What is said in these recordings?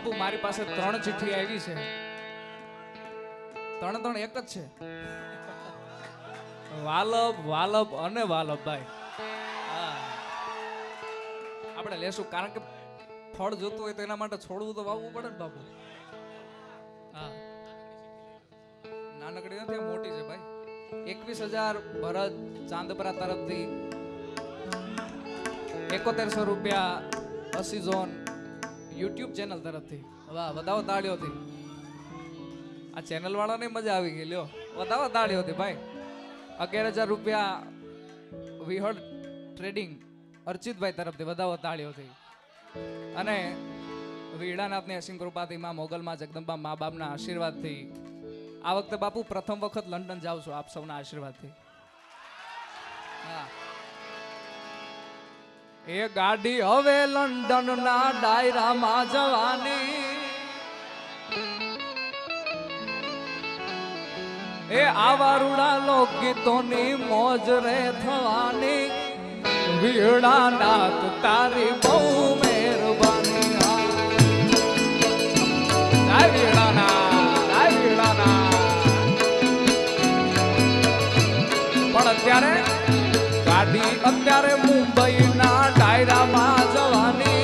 બાપુ મારી પાસે ત્રણ ચિઠ્ઠી આવી છે. ત્રણ ત્રણ એક જ છે. વાલબ વાલબ અને વાલબ ભાઈ આપણે લેશું, કારણ કે ફળ જોતું હોય તો એના માટે છોડવું તો વાવવું પડે ને, બાબુ? હા. નાનકડી નથી મોટી છે, ભાઈ. એકવીસ હજાર ભરત ચાંદપરા તરફથી એકોતેરસો રૂપિયા, અસી ઝોન યુટ્યુબ ચેનલ તરફથી. વાહ વધાવો તાળીઓથી આ ચેનલ વાળાને મજા આવી ગઈ, લ્યો. વધાવો તાળીઓથી ભાઈ. અગિયાર હજાર રૂપિયા વિહળ ટ્રેડિંગ અર્ચિતભાઈ તરફથી વધાવો તાળીઓથી અને વીડાનાથની અસીમ કૃપાથી માં મોગલમાં, જગદંબા મા બાપના આશીર્વાદથી. આ વખતે બાપુ પ્રથમ વખત લંડન જાઉં છું આપ સૌના આશીર્વાદથી. હા. એ ગાડી હવે લંડન ના ડાયરામાં જવાની. એ આવા રૂડા લોકગીતોની મોજ રે થવાની. વીણા નાથ તારી બહુ મહેરબાની. પણ અત્યારે અત્યારે મુંબઈના ડાયરામાં જવાની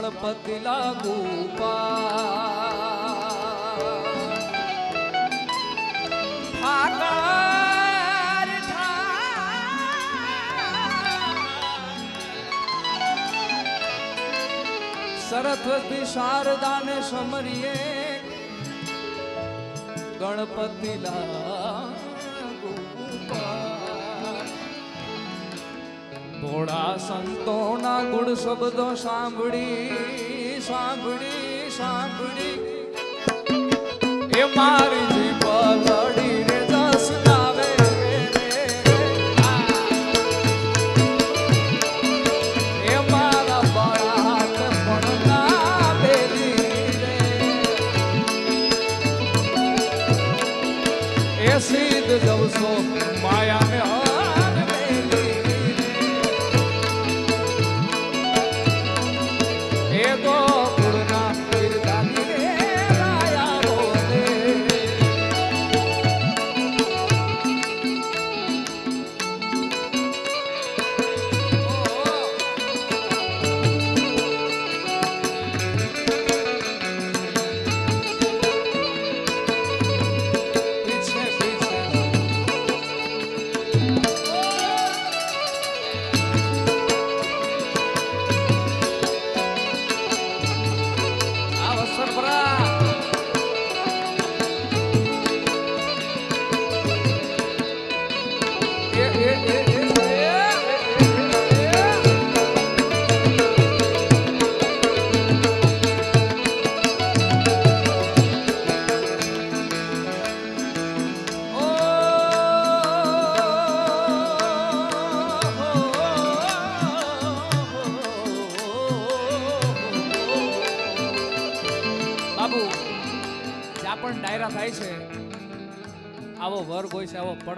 ગણપતિ લાગુ સરસ્વતી શારદાને સમરીએ ગણપતિ લાગુ ભોળા સંતોના ગુણ શબ્દો સાંભળી સાંભળી સાંભળી. એ મારી જીવ લડી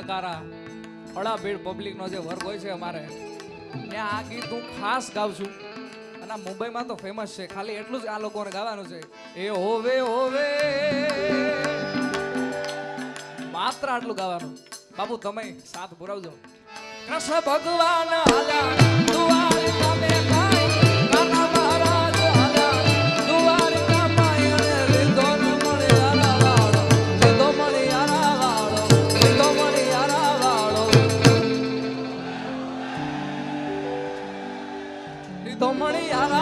પડકારા અડા ભીડ પબ્લિકનો જે વર્ગ હોય છે અમારે ત્યાં આ ગીત હું ખાસ ગાઉં છું. અને મુંબઈમાં તો ફેમસ છે ખાલી એટલું જ આ લોકોને ગાવાનું છે. એ હોવે હોવે. માત્ર આટલું ગાવાનું. બાબુ તમે સાથ પુરાવજો. કૃષ્ણ ભગવાન હાલ્યા દ્વારકામે કાંઈ, Yara.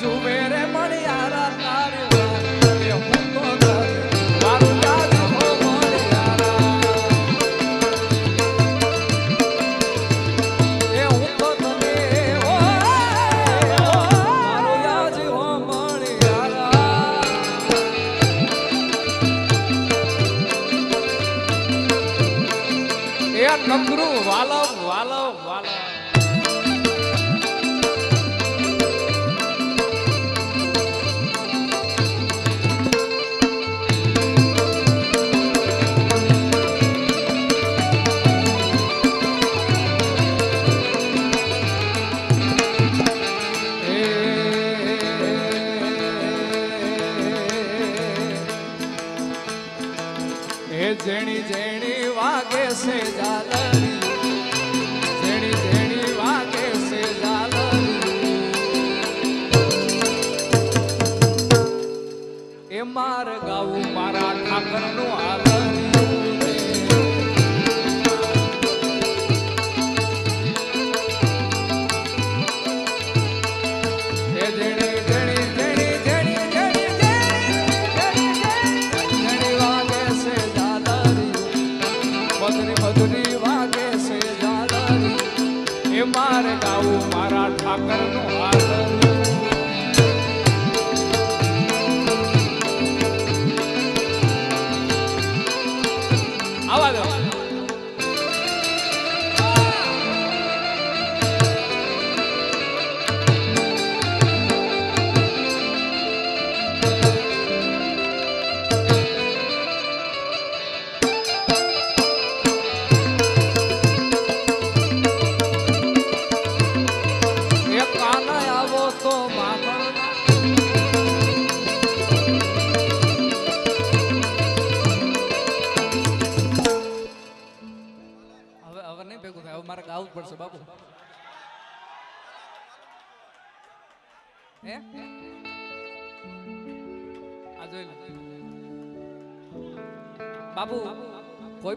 જુએ રે મણિયારા તારે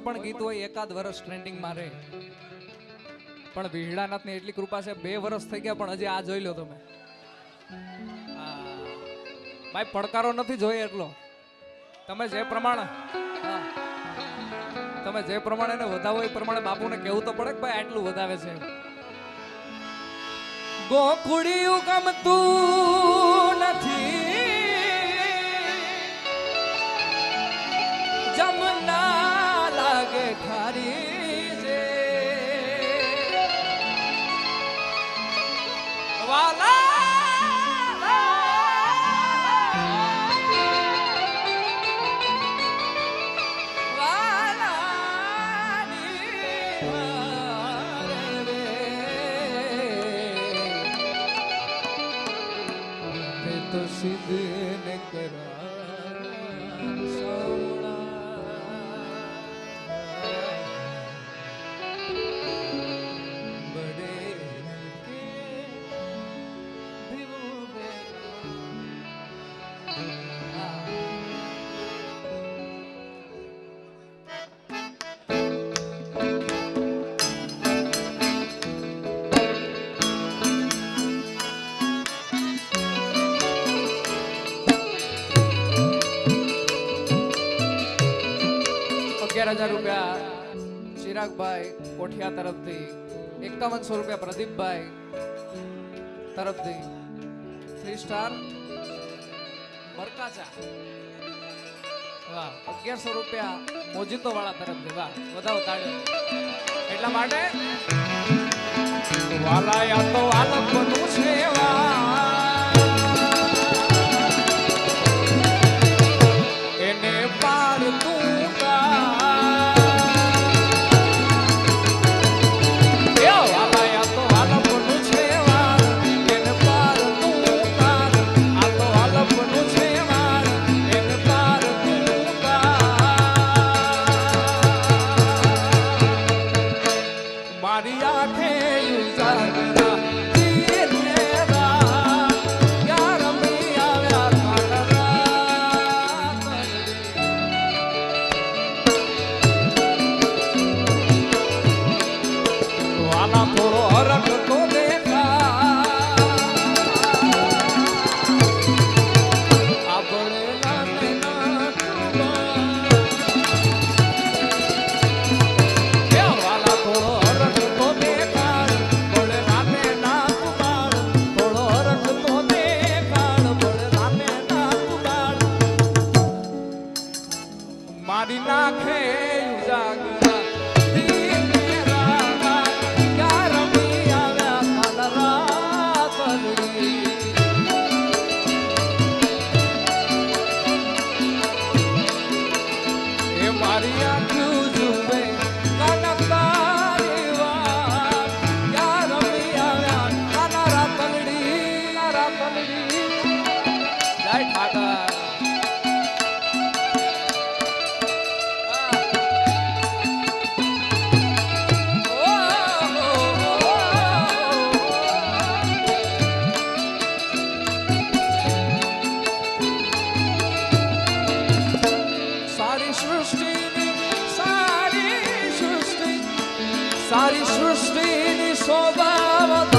પણ ગીત હોય, એકાદ વર્ષ ટ્રેન્ડિંગ મારે પણ વિહડાનાથની એટલી કૃપા છે, બે વર્ષ થઈ ગયા, પણ હજી આ જોઈ લો તમે. ભાઈ, પડકારો નથી જોઈએ એટલો. તમે જે પ્રમાણે તમે જે પ્રમાણે એને વધાવો, એ પ્રમાણે બાપુને કેવું તો પડે કે ભાઈ, આટલું વધાવે છે ગોકુડિયું ગમતું નથી. લાગે હજાર રૂપિયા ચિરાગભાઈ કોઠિયા તરફથી, એકાવનસો રૂપિયા પ્રદીપભાઈ તરફથી. થ્રી સ્ટાર બરકાચા વાહ, અગિયારસો રૂપિયા મોજીતો વાળા તરફથી, વાહ વધાવો તાળીઓ. એટલા માટે? વાલા યા તો આલમ બનવું છે ala poro arakoto સારી સૃષ્ટિની શોભાવત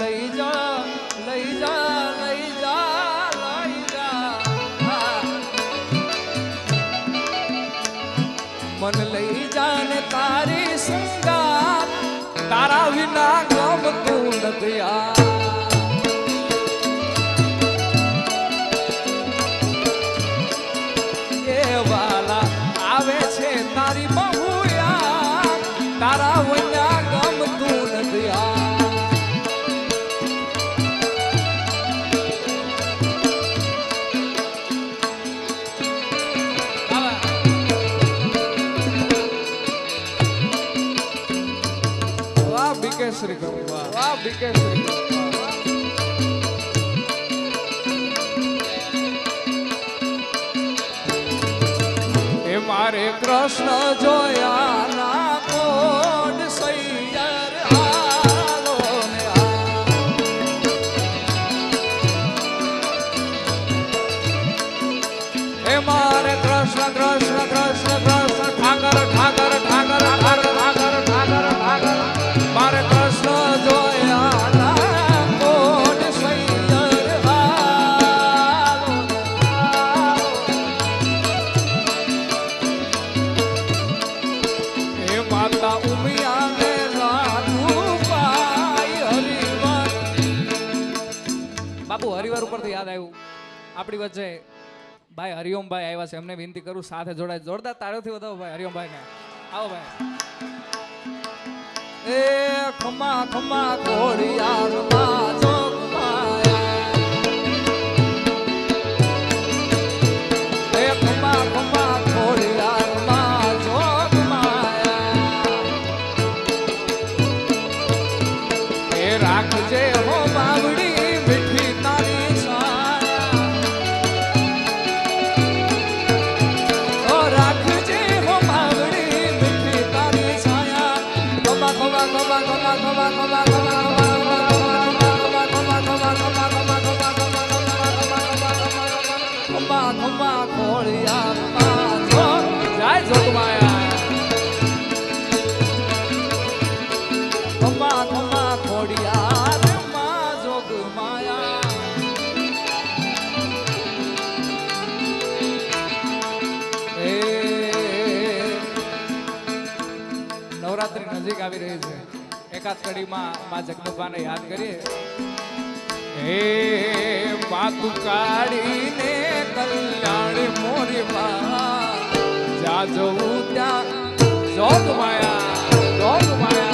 લઈ જા લઈ જા લઈ જા લઈ જા. મન લઈ જા ને તારી સંગાત, તારા વિના ગમતું નથી આ. American. એવા છે. એમને વિનંતી કરું, સાથે જોડાય. જોરદાર તાળીઓથી વધાવો ભાઈ, હરિઓમભાઈને. આવો ભાઈ. એ ખમા ખમા કોરિયાર કડીમાં માં જગદંબાને યાદ કરીએ. હે પાતુ કાઢીને કલ્યાણ મોરી માં. જા જવું ત્યાં, જોગ માયા જોગ માયા.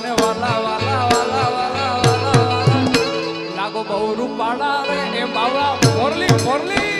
મને વાલા વાલા વાલા વાલા વાલા લાગો બહુ રૂપાળા રે એ બાવળા મોરલી મોરલી.